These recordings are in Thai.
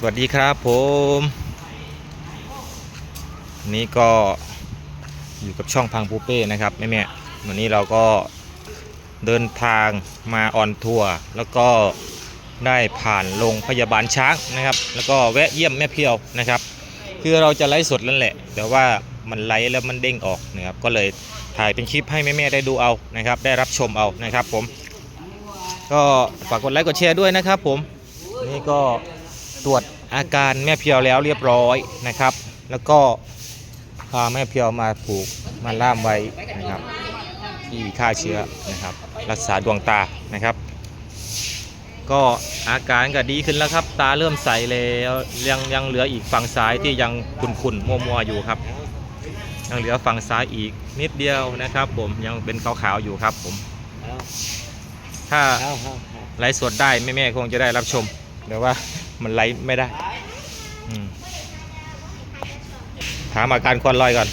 สวัสดีครับผมวันนี้ก็อยู่กับช่องพังปูเป้นะครับแม่แม่วันนี้เราก็เดินทางมาออนทัวร์แล้วก็ได้ผ่านโรงพยาบาลช้างนะครับ แล้วก็แวะเยี่ยมแม่เพียวนะครับ คือเราจะไลฟ์สดนั่นแหละ แต่ว่ามันไลฟ์แล้วมันเด้งออกนะครับ ก็เลยถ่ายเป็นคลิปให้แม่ๆได้ดูเอานะครับ ได้รับชมเอานะครับผม ก็ฝากกดไลค์กดแชร์ด้วยนะครับผม นี่ก็ ตรวจอาการแม่เพียวแล้วเรียบร้อยนะครับ แล้วก็พาแม่เพียวมาผูกมาล่ามไว้นะครับ ที่ฆ่าเชื้อนะครับ รักษาดวงตานะครับ ก็อาการก็ดีขึ้นแล้วครับ ตาเริ่มใสแล้วยังยังเหลืออีกฝั่งซ้ายที่ยังขุ่นๆมัวๆอยู่ครับยังเหลือฝั่งซ้ายอีกนิดเดียวนะครับ ผมยังเป็นขาวๆอยู่ครับผม ถ้าไลฟ์สดได้แม่ๆคงจะได้รับชมแต่ว่า มันไลฟ์ไม่ได้อืมถามอาการควันลอยก่อน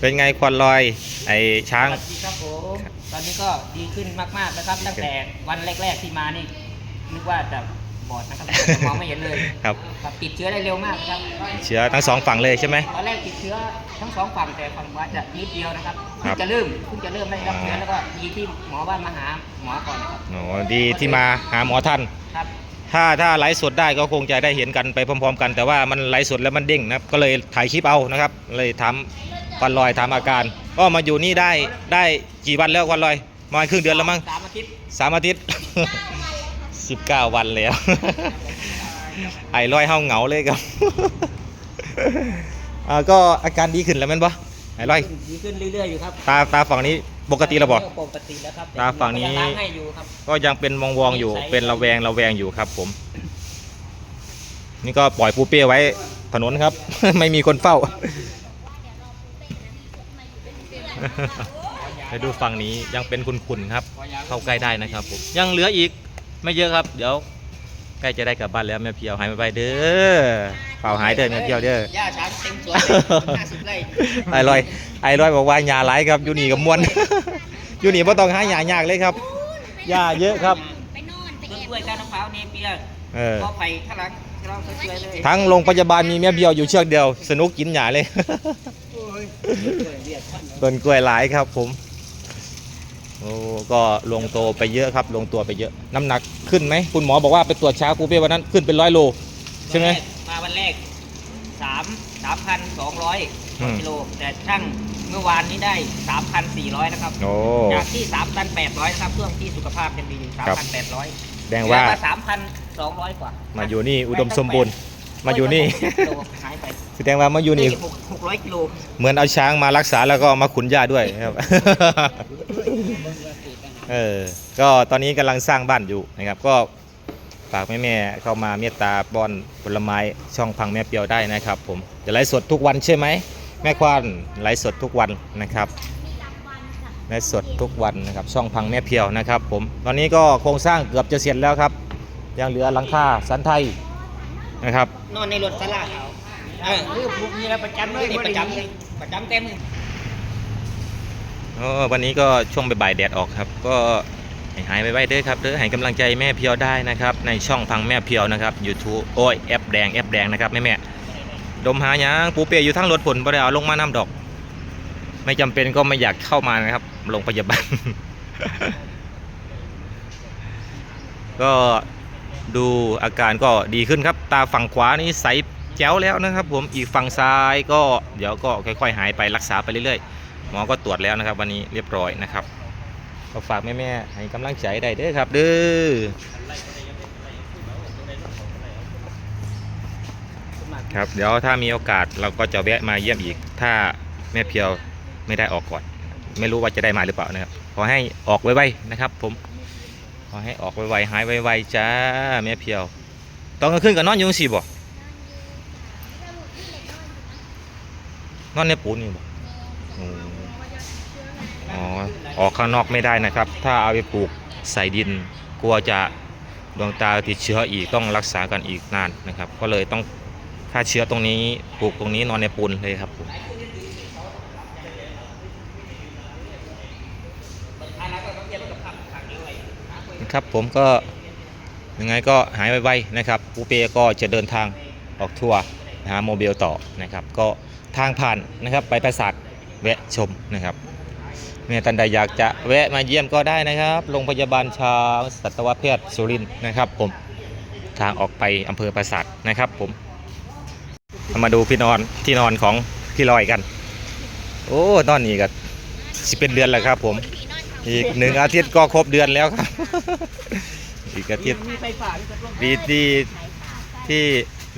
เป็นไงควันลอย ไอช้าง สวัสดีครับผมตอนนี้ก็ดีขึ้นมากๆนะครับ ตั้งแต่วันแรก ๆที่มานี่ นึกว่าจะบอดนะครับจะมองไม่เห็นเลยครับครับติดเชื้อได้เร็วมากครับเชื้อทั้งสองฝั่งเลยใช่ไหมตอนแรกติดเชื้อทั้งสองฝั่งแต่ฝั่งขวาจะนิดเดียวนะครับครัเพิ่บงจะเริ่มเพิ่งจะเริ่มได้รับเชื้ออ่าแล้วก็ดีที่หมอบ้านมาหาหมอก่อนนะครับโอ้ดีที่มาหาหมอท่านครับ ถ้าถ้าไลฟ์สดได้ก็คงจะได้เห็นกันไปพร้อม ๆ กัน แต่ว่ามันไลฟ์สดแล้วมันเด้งนะครับก็เลยถ่ายคลิปเอานะครับ เลยถามควันลอยถามอาการ ก็มาอยู่นี่ได้ได้กี่วันแล้วควันลอยประมาณครึ่งเดือนแล้วมั้งสามอาทิตย์สามอาทิตย์สิบเก้าวันแล้ว ไอ้ร้อยเฮาเหงาเลยครับอ่าก็อาการดีขึ้นแล้วแมันปะ ไอ้ร้อย ดีขึ้นเรื่อยๆอยู่ครับตาตาฝั่งนี้ปกติแล้วบอก ปกติแล้วครับตาฝั่งนี้ยังล้างให้อยู่ครับ ก็ยังเป็นวองวองๆอยู่ เป็นระแวงระแวงอยู่ครับผม นี่ก็ปล่อยปูเป้ไว้ถนนครับ ไม่มีคนเฝ้า ไปดูฝั่งนี้ยังเป็นคุณๆครับ เข้าใกล้ได้นะครับผม ยังเหลืออีกไม่เยอะครับ เดี๋ยว ใกล้จะได้กลับบ้านแล้วแม่เพียวหายไปเด้อเปล่าหายเด้อแม่เพียวเด้อ หญ้าช้างเต็มสวนเลยห้าสิบไร่ไอ้ลอยไอ้ลอยบอกว่าหญ้าหลายครับอยู่นี่กับมวน อยู่นี่บ่ต้องหาหญ้ายากเลยครับหญ้าเยอะครับ ไปนอนไปต้นแอบกล้วยก้านมะพร้าวเนเปียเออก็ไปข้างหลังเราสวยๆเลยทั้งโรงพยาบาลมีแม่เบียวอยู่เชือกเดียว สนุกกินหญ้าเลยต้นกล้วยหลายครับผม โอ้ก็ลงโตไปเยอะครับ ลงตัวไปเยอะ น้ำหนักขึ้นไหมคุณหมอบอกว่าไปตรวจช้าปูเป้วันนั้นขึ้นเป็นร้อยโล ใช่ไหม มาวันแรกสามสามพันสองร้อยอืม กิโล แต่ช่างเมื่อวานนี้ได้สามพันสี่ร้อยนะครับ โอ้ จากที่สามพันแปดร้อยนะครับช่วงที่สุขภาพยังดีสามครับพันแปดร้อยแดงว่าสามพันสองร้อยกว่า มาอยู่นี่อุดมสมบูรณ์ มาอยู่นี่กิโลหายไปแสดงว่ามาอยู่นี่หกหกร้อยกิโลเหมือนเอาช้างมารักษาแล้วก็เอามาขุนหญ้าด้วยครับ เออ ก็ตอนนี้กำลังสร้างบ้านอยู่นะครับ ก็ฝากแม่ๆเข้ามาเมตตาบอนผลไม้ช่องพังแม่เปียวได้นะครับ ผมจะไลฟ์สดทุกวันใช่ไหมแม่ควานไลฟ์สดทุกวันนะครับไลฟ์สดทุกวันนะครับ ช่องพังแม่เพียวนะครับ ผมตอนนี้ก็โครงสร้างเกือบจะเสร็จแล้วครับ ยังเหลือหลังคาสันไทยนะครับนอนในรถสลาเอาเออคือพวกนี้แล้วประจำเลยประจำเลยประจำเต็ม เลยเออวันนี้ก็ช่วงบ่ายแดดออกครับ ก็หายไปไว้เด้อครับเด้อให้กำลังใจแม่เพียวได้นะครับ ในช่องพังแม่เพียวนะครับ YouTube โอ้ยแอปแดงแอปแดงนะครับแม่แม่ๆดมหาหยังปูเปียอยู่ทั้งรถผลบ่ได้เอาลงมาน้ำดอก ไม่จำเป็นก็ไม่อยากเข้ามานะครับโรงพยาบาลก็ดูอาการก็ดีขึ้นครับ ตาฝั่งขวานี่ใสแจ๋วแล้วนะครับ ผมอีกฝั่งซ้ายก็เดี๋ยวก็ค่อยๆ หายไปรักษาไปเรื่อยๆ หมอก็ตรวจแล้วนะครับ วันนี้เรียบร้อยนะครับก็ฝากแม่ๆให้กำลังใจได้เด้อครับ เด้อครับเดี๋ยวถ้ามีโอกาสเราก็จะแวะมาเยี่ยมอีก ถ้าแม่เพียวไม่ได้ออกก่อน ไม่รู้ว่าจะได้มาหรือเปล่านะครับขอให้ออกไวๆนะครับ ผมขอให้ออกไวๆหายไวๆจ้าแม่เพียวตอนกลางคืนก็นอนอยู่จังซี่บ่นอนในปูนนี่บ่ อ้อ๋อออกข้างนอกไม่ได้นะครับ ถ้าเอาไปปลูกใส่ดิน กลัวจะดวงตาติดเชื้ออีกต้องรักษากันอีกนานนะครับ ก็เลยต้องฆ่าเชื้อตรงนี้ปลูกตรงนี้นอนในปูนเลยครับครับผมก็ยังไงก็หายไวๆนะครับปูเปก็จะเดินทางออกทัวร์หาโมบิลต่อนะครับ ก็ทางผ่านนะครับไปปราสาท แวะชมนะครับเมื่อท่านใดอยากจะแวะมาเยี่ยมก็ได้นะครับ โรงพยาบาลชาสัตวแพทย์สุรินทร์นะครับผม ทางออกไปอำเภอปราสาทนะครับผม มาดูพี่นอนที่นอนของพี่ลอยกัน โอ้ตอนนี้ก็สิเป็นเดือนแล้วครับผม อีกหนึ่งอาทิตย์ก็ครบเดือนแล้วครับ อีกอาทิตย์ที่จะลงดีที่ที่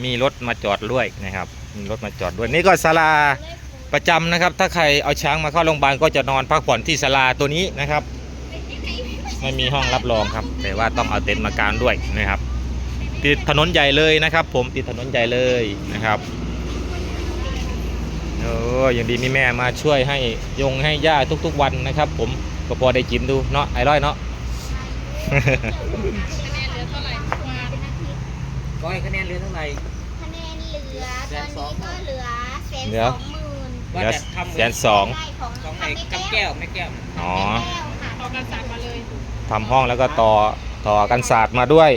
มีรถมาจอดด้วยนะครับ มีรถมาจอดด้วย นี่ก็ศาลา ประจำนะครับ ถ้าใครเอาช้างมาเข้าโรงพยาบาลก็จะนอนพักผ่อนที่ศาลาตัวนี้นะครับ ไม่มีห้องรับรองครับ แต่ว่าต้องเอาเต็นท์มากางด้วยนะครับ ติดถนนใหญ่เลยนะครับ ผมติดถนนใหญ่เลยนะครับโอ้ยังดีมีแม่มาช่วยให้ยงให้ย่าทุกๆวันนะครับ ผมก็พอได้กินดูเนาะไอ้ร้อยเนาะก้อยคะแนนเหลือเท่าไหร่คะแนนเหลือตอนนี้ก็เหลือแสนเหลืสอองหมื่น เหลือแสนสอง ได้ของของทำไอ้ไม่กับแก้แก้ววแม่แก้วอ๋อแก้วค่ะเอากันสากมาเลยทำห้องแล้วก็ต่อต่อกันศาสตร์มาด้วย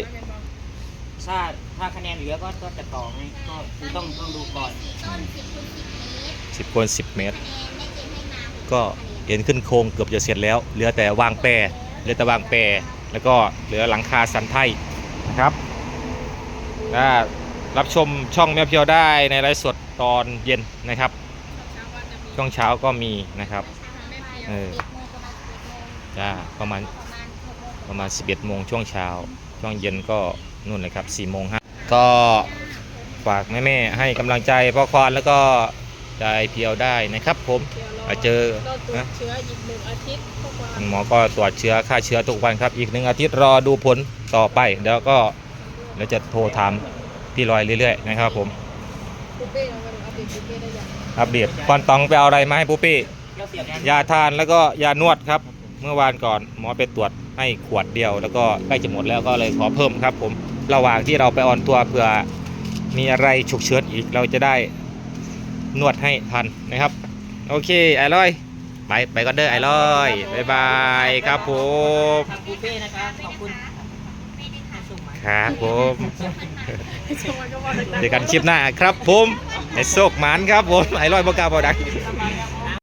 ถ้าถ้าคะแนนเหลือก็ก็จะต่อไงก็คือต้องต้องดูก่อนต้นสิบคูณสิบเมตร10คูณ10 เมตร คะแนนได้เจ็ดให้มาก็เห็นขึ้นโครงเกือบจะเสร็จแล้ว เหลือแต่วางแปรเหลือแต่วางแปรแล้วก็เหลือหลังคาสันไทยนะครับถ้ารับชมช่องแม่เพียวได้ในไลฟ์สดตอนเย็นนะครับเช้าวันจะมี ช่วงเช้าก็มีนะครับเออสิบโมงประมาณสิบเอ็ดโมงจ้าประมาณประมาณหกโมงประมาณ 11โมงช่วงเช้า ช่วงเย็นก็นู่นเลยครับ4โมงห้าก็ฝากแม่ๆให้กำลังใจพ่อควานแล้วก็ใจเพียวได้นะครับ ผมเดี๋ยวรอมาเจอเราตรวนะจเชื้ออีกหนึ่งอาทิตย์พวกเราคุณหมอก็ตรวจเชื้อฆ่าเชื้อทุกวันครับ อีกหนึ่งอาทิตย์รอดูผลต่อไปเดี๋ยวก็เดี๋ยวจะโทรถามพี่ลอยเรื่อยๆ นะครับผมปูเป้เราวัน อัปเดตปูเป้ได้ยังอัปเดตอนตองไปเอาอะไรมาให้ปุ๊ปี้ยาทานแล้วก็ยานวดครับ เมื่อวานก่อนหมอไปตรวจให้ขวดเดียว แล้วก็ใกล้จะหมดแล้วก็เลยขอเพิ่มครับ ผมระหว่างที่เราไปออนตัวเผื่อมีอะไรฉุกเฉินอีกเราจะได้นวดให้ทันนะครับ โอเคไอ้ลอยไปไปก็เด้อไอ้ลอยบายบายครับผมทางบูเฟ่นะครับขอบคุณ ครับผมชมวันก็ว่าดังๆเจอกันคลิปหน้าครับผมไอ้โซกหมานครับผมไอ้ลอยบอกกล้าบอดักทำไมครับ